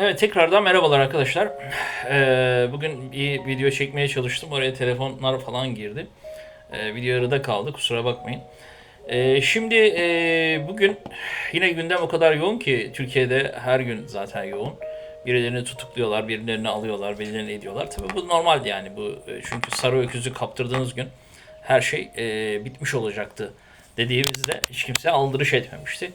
Evet tekrardan merhabalar arkadaşlar. Ee, bugün bir video çekmeye çalıştım. Oraya telefonlar falan girdi. Ee, video yarıda kaldı kusura bakmayın. Ee, şimdi e, bugün yine gündem o kadar yoğun ki Türkiye'de her gün zaten yoğun. Birilerini tutukluyorlar, birilerini alıyorlar, birilerini ediyorlar. Tabii bu normaldi yani bu e, çünkü sarı öküzü kaptırdığınız gün her şey e, bitmiş olacaktı dediğimizde hiç kimse aldırış etmemişti.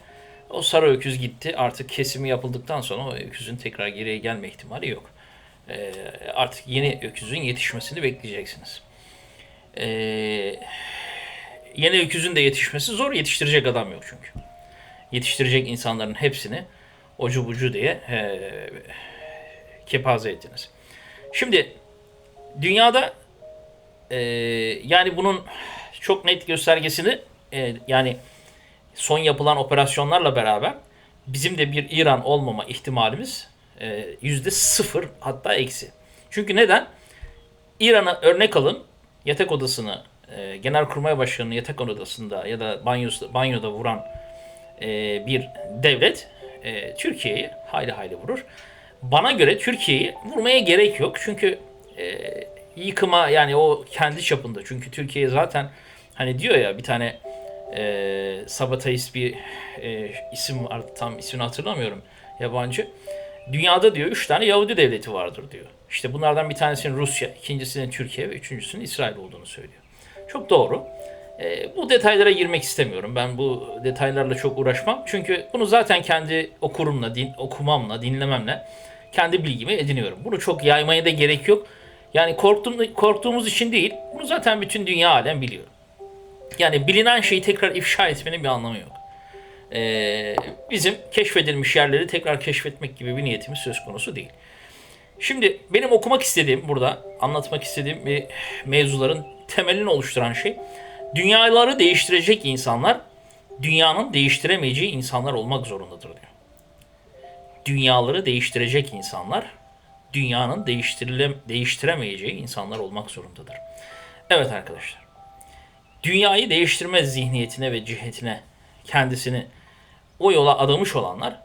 O sarı öküz gitti. Artık kesimi yapıldıktan sonra o öküzün tekrar geriye gelme ihtimali yok. Ee, artık yeni öküzün yetişmesini bekleyeceksiniz. Ee, yeni öküzün de yetişmesi zor. Yetiştirecek adam yok çünkü. Yetiştirecek insanların hepsini ocu bucu diye ee, kepaze ettiniz. Şimdi dünyada ee, yani bunun çok net göstergesini ee, yani son yapılan operasyonlarla beraber bizim de bir İran olmama ihtimalimiz e, yüzde sıfır hatta eksi. Çünkü neden? İran'a örnek alın yatak odasını e, Genelkurmay Başkanı'nın yatak odasında ya da banyoda, banyoda vuran e, bir devlet e, Türkiye'yi hayli hayli vurur. Bana göre Türkiye'yi vurmaya gerek yok. Çünkü yıkıma yani o kendi çapında. Çünkü Türkiye zaten hani diyor ya bir tane e, Sabataist bir e, isim var. Tam ismini hatırlamıyorum. Yabancı. Dünyada diyor üç tane Yahudi devleti vardır diyor. İşte bunlardan bir tanesinin Rusya, ikincisinin Türkiye ve üçüncüsünün İsrail olduğunu söylüyor. Çok doğru. E, bu detaylara girmek istemiyorum. Ben bu detaylarla çok uğraşmam. Çünkü bunu zaten kendi okurumla, din, okumamla, dinlememle kendi bilgimi ediniyorum. Bunu çok yaymaya da gerek yok. Yani korktuğum, korktuğumuz için değil. Bunu zaten bütün dünya alem biliyor. Yani bilinen şeyi tekrar ifşa etmenin bir anlamı yok. Ee, bizim keşfedilmiş yerleri tekrar keşfetmek gibi bir niyetimiz söz konusu değil. Şimdi benim okumak istediğim burada anlatmak istediğim bir mevzuların temelini oluşturan şey dünyaları değiştirecek insanlar dünyanın değiştiremeyeceği insanlar olmak zorundadır diyor. Dünyaları değiştirecek insanlar dünyanın değiştirile, değiştiremeyeceği insanlar olmak zorundadır. Evet arkadaşlar dünyayı değiştirme zihniyetine ve cihetine kendisini o yola adamış olanlar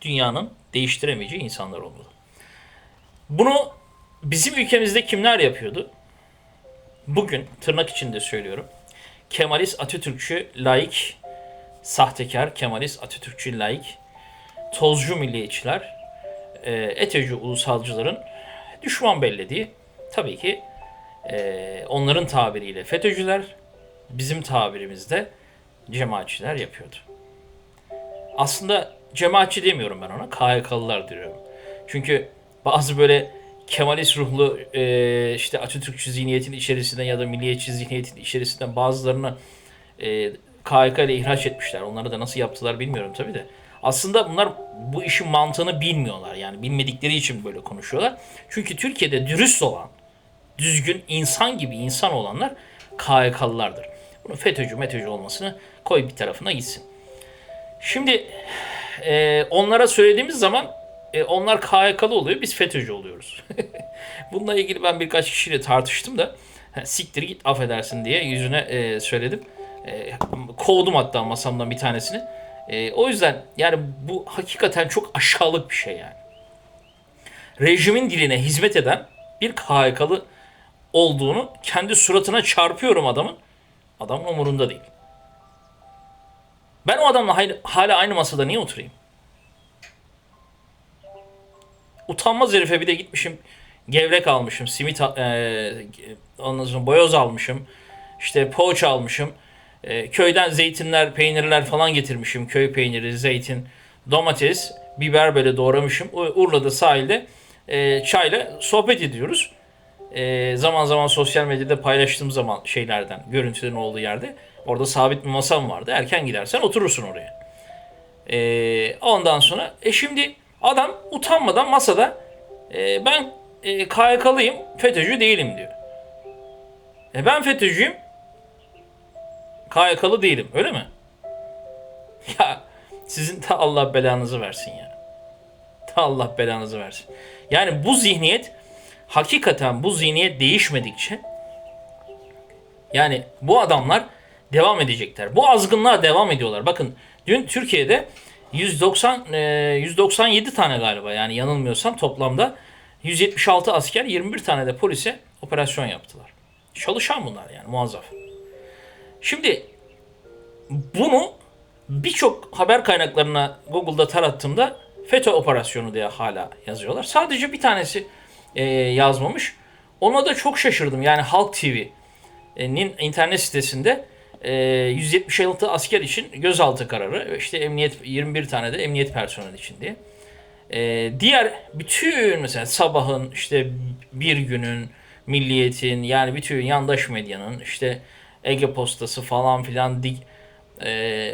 dünyanın değiştiremeyeceği insanlar olmalı. Bunu bizim ülkemizde kimler yapıyordu? Bugün tırnak içinde söylüyorum. Kemalist Atatürkçü laik, sahtekar Kemalist Atatürkçü laik, tozcu milliyetçiler, e, ETEC'i ulusalcıların düşman bellediği tabii ki ee, onların tabiriyle FETÖ'cüler, bizim tabirimizde cemaatçiler yapıyordu. Aslında cemaatçi demiyorum ben ona, KHK'lılar diyorum. Çünkü bazı böyle Kemalist ruhlu e, işte Atatürkçü zihniyetin içerisinde ya da milliyetçi zihniyetin içerisinde bazılarını e, KHK ile ihraç etmişler. Onları da nasıl yaptılar bilmiyorum tabii de. Aslında bunlar bu işin mantığını bilmiyorlar. Yani bilmedikleri için böyle konuşuyorlar. Çünkü Türkiye'de dürüst olan, düzgün insan gibi insan olanlar KHK'lılardır. Bunu FETÖ'cü METÖ'cü olmasını koy bir tarafına gitsin. Şimdi e, onlara söylediğimiz zaman e, onlar KHK'lı oluyor biz FETÖ'cü oluyoruz. Bununla ilgili ben birkaç kişiyle tartıştım da siktir git affedersin diye yüzüne e, söyledim. E, kovdum hatta masamdan bir tanesini. E, o yüzden yani bu hakikaten çok aşağılık bir şey yani. Rejimin diline hizmet eden bir KHK'lı olduğunu kendi suratına çarpıyorum adamın. Adamın umurunda değil. Ben o adamla hala aynı masada niye oturayım? Utanmaz herife bir de gitmişim gevrek almışım, simit e, boyoz almışım, işte poğaça almışım. E, köyden zeytinler, peynirler falan getirmişim. Köy peyniri, zeytin, domates, biber böyle doğramışım. Urla'da sahilde e, çayla sohbet ediyoruz e, zaman zaman sosyal medyada paylaştığım zaman şeylerden, görüntülerin olduğu yerde orada sabit bir masam vardı. Erken gidersen oturursun oraya. E, ondan sonra e şimdi adam utanmadan masada e, ben e, KYK'lıyım, FETÖ'cü değilim diyor. E ben FETÖ'cüyüm, KYK'lı değilim öyle mi? Ya sizin de Allah belanızı versin ya. Ta Allah belanızı versin. Yani bu zihniyet hakikaten bu zihniyet değişmedikçe yani bu adamlar devam edecekler. Bu azgınlığa devam ediyorlar. Bakın dün Türkiye'de 190 e, 197 tane galiba yani yanılmıyorsam toplamda 176 asker 21 tane de polise operasyon yaptılar. Çalışan bunlar yani muazzaf. Şimdi bunu birçok haber kaynaklarına Google'da tarattığımda FETÖ operasyonu diye hala yazıyorlar. Sadece bir tanesi e, yazmamış. Ona da çok şaşırdım. Yani Halk TV'nin internet sitesinde e, 176 asker için gözaltı kararı, işte emniyet 21 tane de emniyet personeli için diye. E, diğer bütün mesela sabahın işte bir günün milliyetin yani bütün yandaş medyanın işte Ege Postası falan filan dik, e,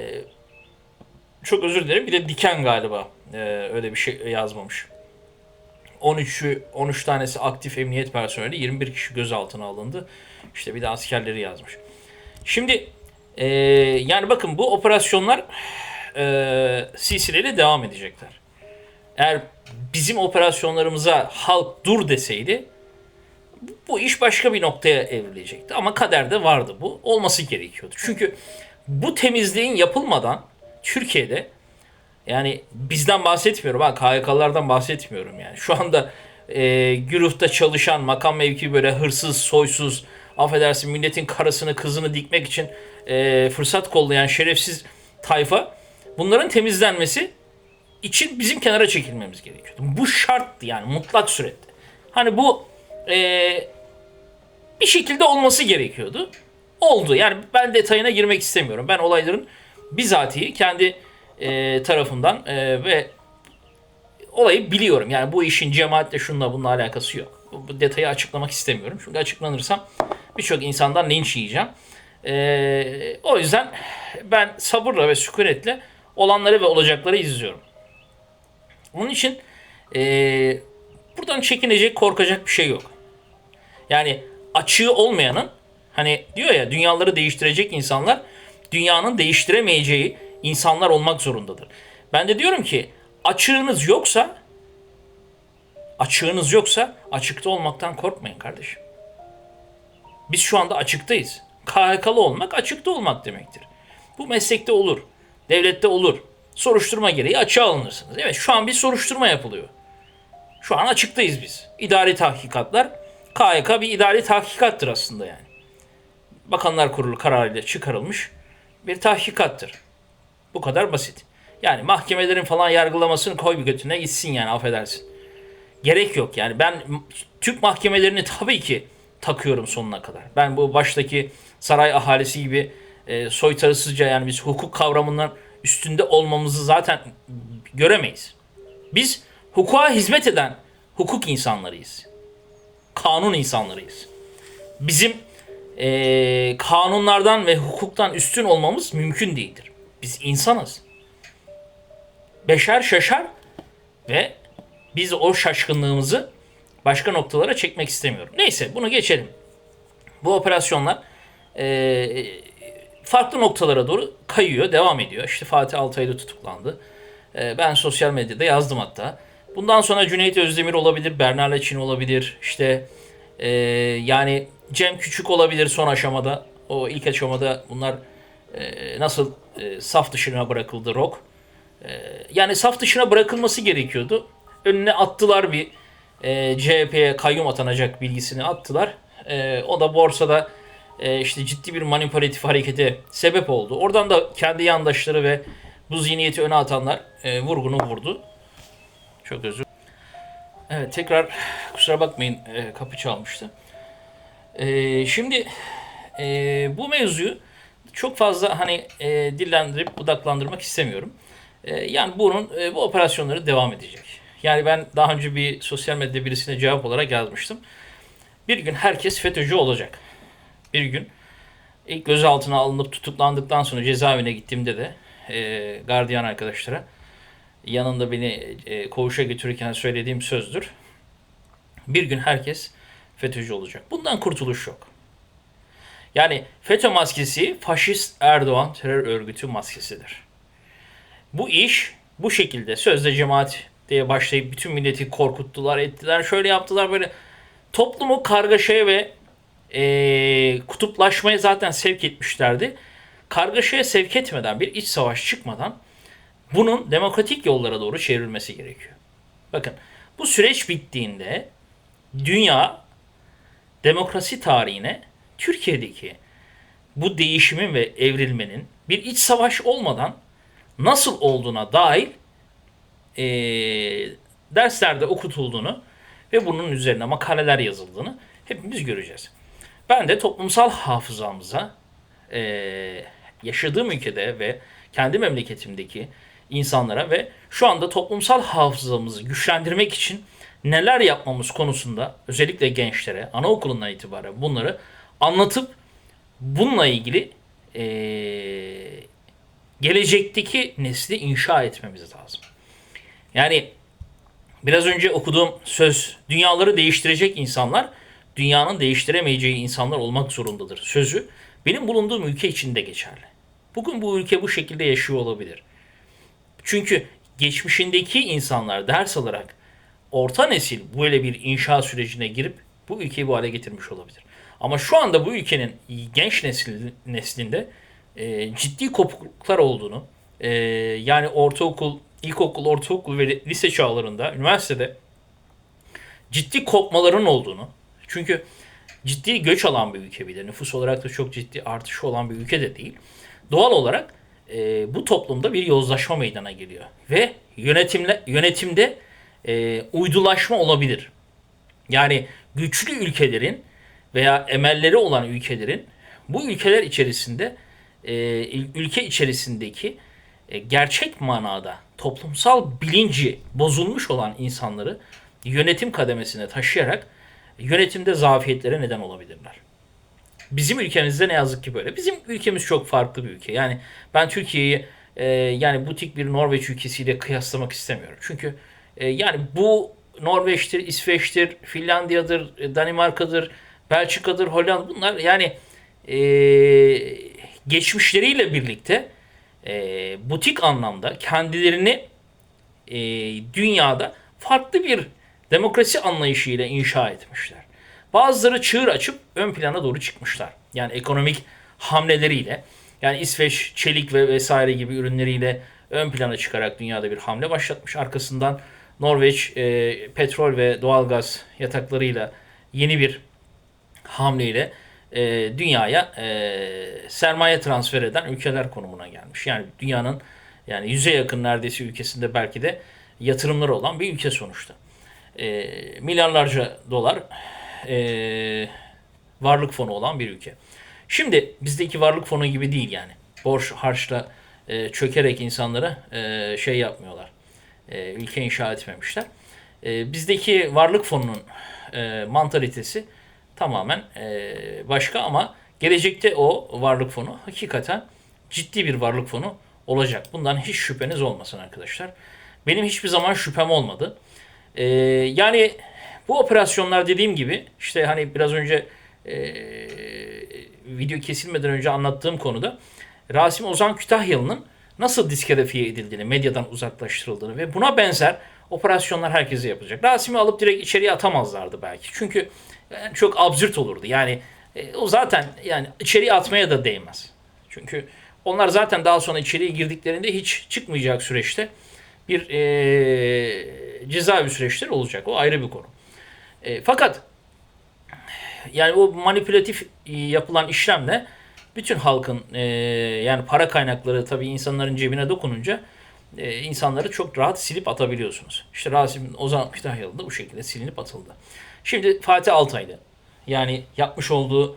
çok özür dilerim bir de Diken galiba e, öyle bir şey yazmamış. 13'ü 13 tanesi aktif emniyet personeli 21 kişi gözaltına alındı. İşte bir de askerleri yazmış. Şimdi e, yani bakın bu operasyonlar e, silsileyle devam edecekler. Eğer bizim operasyonlarımıza halk dur deseydi bu iş başka bir noktaya evrilecekti. Ama kaderde vardı bu. Olması gerekiyordu. Çünkü bu temizliğin yapılmadan Türkiye'de yani bizden bahsetmiyorum ha KYK'lardan bahsetmiyorum yani. Şu anda e, güruhta çalışan makam mevki böyle hırsız, soysuz, affedersin milletin karısını kızını dikmek için e, fırsat kollayan şerefsiz tayfa bunların temizlenmesi için bizim kenara çekilmemiz gerekiyordu. Bu şarttı yani mutlak surette. Hani bu e, bir şekilde olması gerekiyordu. Oldu. Yani ben detayına girmek istemiyorum. Ben olayların bizatihi kendi e, tarafından e, ve olayı biliyorum. Yani bu işin cemaatle şununla bununla alakası yok. Bu, detayı açıklamak istemiyorum. Çünkü açıklanırsam birçok insandan linç yiyeceğim. E, o yüzden ben sabırla ve sükunetle olanları ve olacakları izliyorum. Onun için e, buradan çekinecek, korkacak bir şey yok. Yani açığı olmayanın hani diyor ya dünyaları değiştirecek insanlar dünyanın değiştiremeyeceği insanlar olmak zorundadır. Ben de diyorum ki açığınız yoksa açığınız yoksa açıkta olmaktan korkmayın kardeşim. Biz şu anda açıktayız. KHK'lı olmak açıkta olmak demektir. Bu meslekte olur. Devlette olur. Soruşturma gereği açığa alınırsınız. Evet şu an bir soruşturma yapılıyor. Şu an açıktayız biz. İdari tahkikatlar. KHK bir idari tahkikattır aslında yani. Bakanlar Kurulu kararıyla çıkarılmış bir tahkikattır. Bu kadar basit. Yani mahkemelerin falan yargılamasını koy bir götüne gitsin yani affedersin. Gerek yok yani. Ben Türk mahkemelerini tabii ki takıyorum sonuna kadar. Ben bu baştaki saray ahalisi gibi e, soytarısızca yani biz hukuk kavramından üstünde olmamızı zaten göremeyiz. Biz hukuka hizmet eden hukuk insanlarıyız. Kanun insanlarıyız. Bizim e, kanunlardan ve hukuktan üstün olmamız mümkün değildir. Biz insanız. Beşer şaşar ve biz o şaşkınlığımızı başka noktalara çekmek istemiyorum. Neyse bunu geçelim. Bu operasyonlar e, farklı noktalara doğru kayıyor, devam ediyor. İşte Fatih Altaylı tutuklandı. E, ben sosyal medyada yazdım hatta. Bundan sonra Cüneyt Özdemir olabilir, Berna Leçin olabilir. İşte e, yani Cem Küçük olabilir son aşamada. O ilk aşamada bunlar e, nasıl e, saf dışına bırakıldı Rock. E, yani saf dışına bırakılması gerekiyordu. Önüne attılar bir e, CHP'ye kayyum atanacak bilgisini attılar. E, o da borsada e, işte ciddi bir manipülatif harekete sebep oldu. Oradan da kendi yandaşları ve bu zihniyeti öne atanlar e, vurgunu vurdu. Çok özür Evet tekrar kusura bakmayın e, kapı çalmıştı. E, şimdi e, bu mevzuyu çok fazla hani e, dillendirip budaklandırmak istemiyorum. E, yani bunun e, bu operasyonları devam edecek. Yani ben daha önce bir sosyal medya birisine cevap olarak yazmıştım. Bir gün herkes FETÖ'cü olacak. Bir gün ilk gözaltına alınıp tutuklandıktan sonra cezaevine gittiğimde de e, gardiyan arkadaşlara yanında beni e, koğuşa götürürken söylediğim sözdür. Bir gün herkes FETÖ'cü olacak. Bundan kurtuluş yok. Yani FETÖ maskesi faşist Erdoğan terör örgütü maskesidir. Bu iş bu şekilde sözde cemaat diye başlayıp bütün milleti korkuttular, ettiler, şöyle yaptılar böyle toplumu kargaşaya ve e, kutuplaşmaya zaten sevk etmişlerdi. Kargaşaya sevk etmeden bir iç savaş çıkmadan bunun demokratik yollara doğru çevrilmesi gerekiyor. Bakın bu süreç bittiğinde dünya demokrasi tarihine Türkiye'deki bu değişimin ve evrilmenin bir iç savaş olmadan nasıl olduğuna dair e, derslerde okutulduğunu ve bunun üzerine makaleler yazıldığını hepimiz göreceğiz. Ben de toplumsal hafızamıza e, yaşadığım ülkede ve kendi memleketimdeki insanlara ve şu anda toplumsal hafızamızı güçlendirmek için neler yapmamız konusunda özellikle gençlere anaokulundan itibaren bunları anlatıp bununla ilgili e, gelecekteki nesli inşa etmemiz lazım. Yani biraz önce okuduğum söz dünyaları değiştirecek insanlar dünyanın değiştiremeyeceği insanlar olmak zorundadır sözü benim bulunduğum ülke için de geçerli. Bugün bu ülke bu şekilde yaşıyor olabilir. Çünkü geçmişindeki insanlar ders alarak orta nesil böyle bir inşa sürecine girip bu ülkeyi bu hale getirmiş olabilir. Ama şu anda bu ülkenin genç neslinde e, ciddi kopukluklar olduğunu, e, yani ortaokul, ilkokul, ortaokul ve lise çağlarında, üniversitede ciddi kopmaların olduğunu, çünkü ciddi göç alan bir ülke bir de, nüfus olarak da çok ciddi artışı olan bir ülke de değil. Doğal olarak e, bu toplumda bir yozlaşma meydana geliyor ve yönetimle yönetimde e, uydulaşma olabilir. Yani güçlü ülkelerin veya emelleri olan ülkelerin bu ülkeler içerisinde e, ülke içerisindeki e, gerçek manada toplumsal bilinci bozulmuş olan insanları yönetim kademesine taşıyarak yönetimde zafiyetlere neden olabilirler. Bizim ülkemizde ne yazık ki böyle. Bizim ülkemiz çok farklı bir ülke. Yani ben Türkiye'yi e, yani butik bir Norveç ülkesiyle kıyaslamak istemiyorum. Çünkü e, yani bu Norveç'tir, İsveç'tir, Finlandiya'dır, Danimarka'dır, Belçika'dır, Hollanda bunlar yani e, geçmişleriyle birlikte e, butik anlamda kendilerini e, dünyada farklı bir demokrasi anlayışıyla inşa etmişler. Bazıları çığır açıp ön plana doğru çıkmışlar. Yani ekonomik hamleleriyle yani İsveç çelik ve vesaire gibi ürünleriyle ön plana çıkarak dünyada bir hamle başlatmış. Arkasından Norveç e, petrol ve doğalgaz yataklarıyla yeni bir hamleyle e, dünyaya e, sermaye transfer eden ülkeler konumuna gelmiş. Yani dünyanın yani yüze yakın neredeyse ülkesinde belki de yatırımları olan bir ülke sonuçta. E, milyarlarca dolar e, varlık fonu olan bir ülke. Şimdi bizdeki varlık fonu gibi değil yani. Borç harçla e, çökerek insanlara e, şey yapmıyorlar. E, ülke inşa etmemişler. E, bizdeki varlık fonunun e, mantalitesi tamamen e, başka ama gelecekte o varlık fonu hakikaten ciddi bir varlık fonu olacak. Bundan hiç şüpheniz olmasın arkadaşlar. Benim hiçbir zaman şüphem olmadı. E, yani bu operasyonlar dediğim gibi işte hani biraz önce e, video kesilmeden önce anlattığım konuda Rasim Ozan Kütahyalı'nın nasıl diskalifiye edildiğini, medyadan uzaklaştırıldığını ve buna benzer operasyonlar herkese yapacak. Rasim'i alıp direkt içeriye atamazlardı belki. Çünkü yani çok absürt olurdu. Yani e, o zaten yani içeriye atmaya da değmez. Çünkü onlar zaten daha sonra içeriye girdiklerinde hiç çıkmayacak süreçte bir e, cezaevi süreçleri olacak. O ayrı bir konu. E, fakat yani o manipülatif e, yapılan işlemle bütün halkın e, yani para kaynakları tabii insanların cebine dokununca e, insanları çok rahat silip atabiliyorsunuz. İşte Rasim Ozan Kütahyalı da bu şekilde silinip atıldı. Şimdi Fatih Altaylı yani yapmış olduğu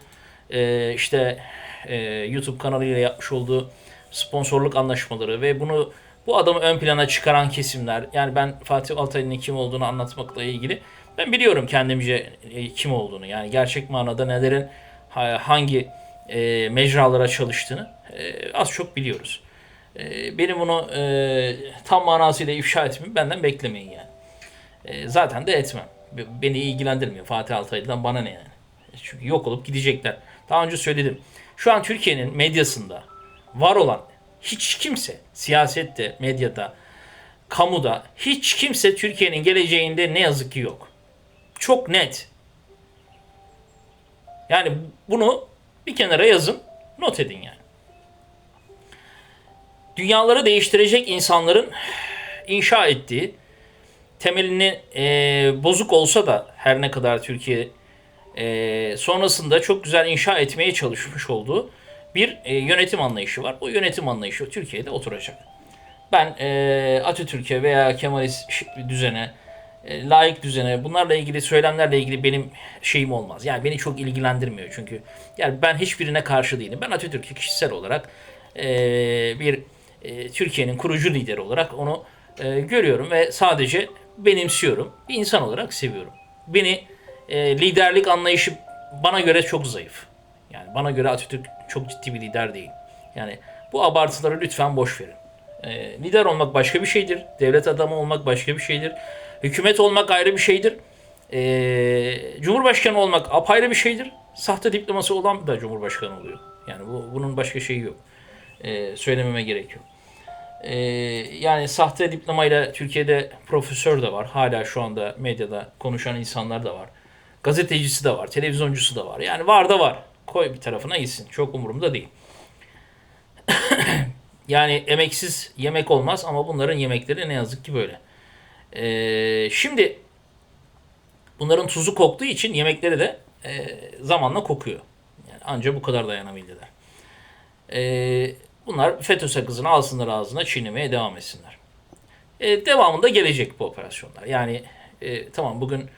e, işte e, YouTube kanalıyla yapmış olduğu sponsorluk anlaşmaları ve bunu bu adamı ön plana çıkaran kesimler yani ben Fatih Altaylı'nın kim olduğunu anlatmakla ilgili ben biliyorum kendimce e, kim olduğunu yani gerçek manada nelerin hangi e, mecralara çalıştığını e, az çok biliyoruz. E, benim bunu e, tam manasıyla ifşa etmemi benden beklemeyin yani. E, zaten de etmem. Beni ilgilendirmiyor Fatih Altaylı'dan bana ne yani. Çünkü yok olup gidecekler. Daha önce söyledim. Şu an Türkiye'nin medyasında var olan hiç kimse siyasette, medyada, kamuda hiç kimse Türkiye'nin geleceğinde ne yazık ki yok. Çok net. Yani bunu bir kenara yazın, not edin yani. Dünyaları değiştirecek insanların inşa ettiği temelini e, bozuk olsa da her ne kadar Türkiye e, sonrasında çok güzel inşa etmeye çalışmış olduğu bir e, yönetim anlayışı var. Bu yönetim anlayışı Türkiye'de oturacak. Ben e, Atatürk'e veya Kemalist düzene, e, layık düzene bunlarla ilgili söylemlerle ilgili benim şeyim olmaz. Yani beni çok ilgilendirmiyor çünkü yani ben hiçbirine karşı değilim. Ben Atatürk'ü kişisel olarak e, bir e, Türkiye'nin kurucu lideri olarak onu e, görüyorum ve sadece benimsiyorum. Bir insan olarak seviyorum. Beni e, liderlik anlayışı bana göre çok zayıf. Yani bana göre Atatürk çok ciddi bir lider değil. Yani bu abartıları lütfen boş verin. E, lider olmak başka bir şeydir. Devlet adamı olmak başka bir şeydir. Hükümet olmak ayrı bir şeydir. E, Cumhurbaşkanı olmak apayrı bir şeydir. Sahte diploması olan da Cumhurbaşkanı oluyor. Yani bu, bunun başka şeyi yok. E, söylememe gerek yok. E, yani sahte diplomayla Türkiye'de profesör de var. Hala şu anda medyada konuşan insanlar da var. Gazetecisi de var. Televizyoncusu da var. Yani var da var. Koy bir tarafına gitsin. Çok umurumda değil. Yani emeksiz yemek olmaz ama bunların yemekleri ne yazık ki böyle. Ee, şimdi bunların tuzu koktuğu için yemekleri de e, zamanla kokuyor. Yani anca bu kadar dayanabildiler. Ee, bunlar FETÖ sakızını alsınlar ağzına çiğnemeye devam etsinler. Ee, devamında gelecek bu operasyonlar. Yani e, tamam bugün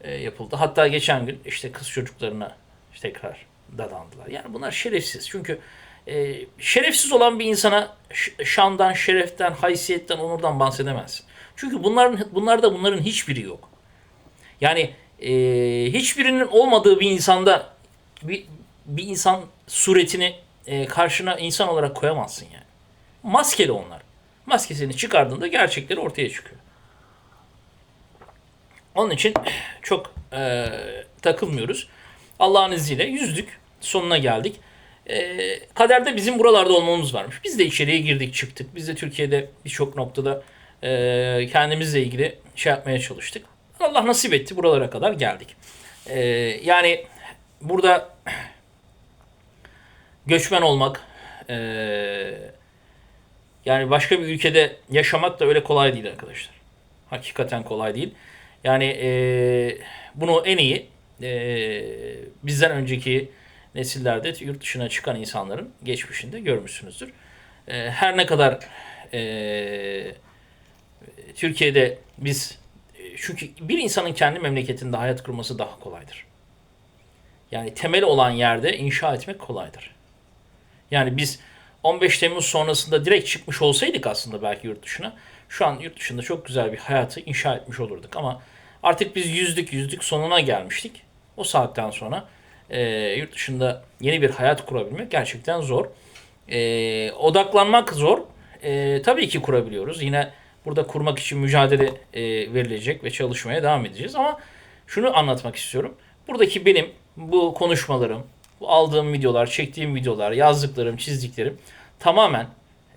e, yapıldı. Hatta geçen gün işte kız çocuklarına tekrar dadandılar. Yani bunlar şerefsiz. Çünkü e, şerefsiz olan bir insana şandan, şereften, haysiyetten, onurdan bahsedemezsin. Çünkü bunların bunlarda bunların hiçbiri yok. Yani e, hiçbirinin olmadığı bir insanda bir, bir insan suretini e, karşına insan olarak koyamazsın yani. Maskeli onlar. Maskesini çıkardığında gerçekleri ortaya çıkıyor. Onun için çok e, takılmıyoruz. Allah'ın izniyle yüzdük. Sonuna geldik. E, kaderde bizim buralarda olmamız varmış. Biz de içeriye girdik çıktık. Biz de Türkiye'de birçok noktada e, kendimizle ilgili şey yapmaya çalıştık. Allah nasip etti buralara kadar geldik. E, yani burada göçmen olmak, e, yani başka bir ülkede yaşamak da öyle kolay değil arkadaşlar. Hakikaten kolay değil. Yani e, bunu en iyi e, bizden önceki nesillerde yurt dışına çıkan insanların geçmişinde görmüşsünüzdür. E, her ne kadar e, Türkiye'de biz çünkü bir insanın kendi memleketinde hayat kurması daha kolaydır. Yani temel olan yerde inşa etmek kolaydır. Yani biz 15 Temmuz sonrasında direkt çıkmış olsaydık aslında belki yurt dışına şu an yurt dışında çok güzel bir hayatı inşa etmiş olurduk ama artık biz yüzdük yüzdük sonuna gelmiştik. O saatten sonra e, yurt dışında yeni bir hayat kurabilmek gerçekten zor. E, odaklanmak zor. E, tabii ki kurabiliyoruz. Yine burada kurmak için mücadele e, verilecek ve çalışmaya devam edeceğiz ama şunu anlatmak istiyorum. Buradaki benim bu konuşmalarım, aldığım videolar, çektiğim videolar, yazdıklarım, çizdiklerim tamamen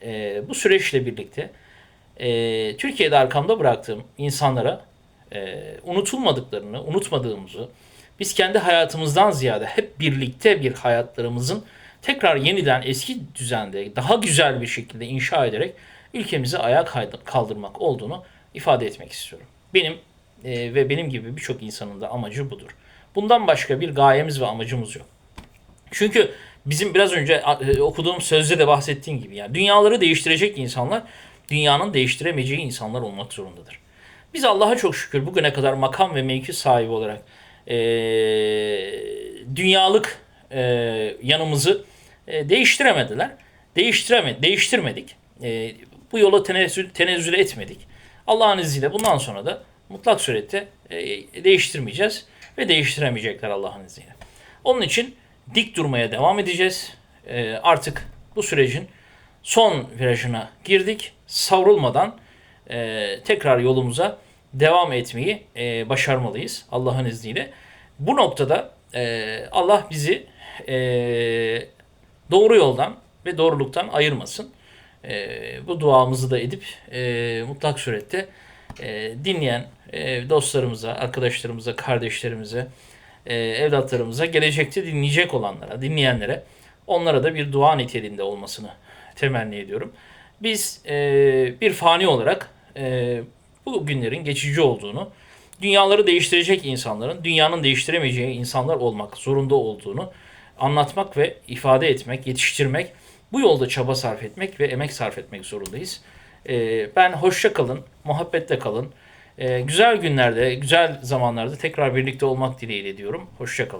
e, bu süreçle birlikte e, Türkiye'de arkamda bıraktığım insanlara e, unutulmadıklarını, unutmadığımızı, biz kendi hayatımızdan ziyade hep birlikte bir hayatlarımızın tekrar yeniden eski düzende daha güzel bir şekilde inşa ederek ülkemizi ayağa kaldırmak olduğunu ifade etmek istiyorum. Benim e, ve benim gibi birçok insanın da amacı budur. Bundan başka bir gayemiz ve amacımız yok. Çünkü bizim biraz önce e, okuduğum sözde de bahsettiğim gibi yani dünyaları değiştirecek insanlar dünyanın değiştiremeyeceği insanlar olmak zorundadır. Biz Allah'a çok şükür bugüne kadar makam ve mevki sahibi olarak e, dünyalık e, yanımızı e, değiştiremediler. Değiştireme, değiştirmedik. E, bu yola tenezzül, tenezzül etmedik. Allah'ın izniyle bundan sonra da mutlak surette e, değiştirmeyeceğiz ve değiştiremeyecekler Allah'ın izniyle. Onun için dik durmaya devam edeceğiz. E, artık bu sürecin son virajına girdik. Savrulmadan e, tekrar yolumuza devam etmeyi e, başarmalıyız Allah'ın izniyle. Bu noktada e, Allah bizi e, doğru yoldan ve doğruluktan ayırmasın. E, bu duamızı da edip e, mutlak surette e, dinleyen e, dostlarımıza, arkadaşlarımıza, kardeşlerimize, e, evlatlarımıza, gelecekte dinleyecek olanlara, dinleyenlere onlara da bir dua niteliğinde olmasını temenni ediyorum. Biz e, bir fani olarak e, bu günlerin geçici olduğunu, dünyaları değiştirecek insanların, dünyanın değiştiremeyeceği insanlar olmak zorunda olduğunu anlatmak ve ifade etmek, yetiştirmek, bu yolda çaba sarf etmek ve emek sarf etmek zorundayız. E, ben hoşça kalın, muhabbetle kalın. E, güzel günlerde, güzel zamanlarda tekrar birlikte olmak dileğiyle diyorum. Hoşça kalın.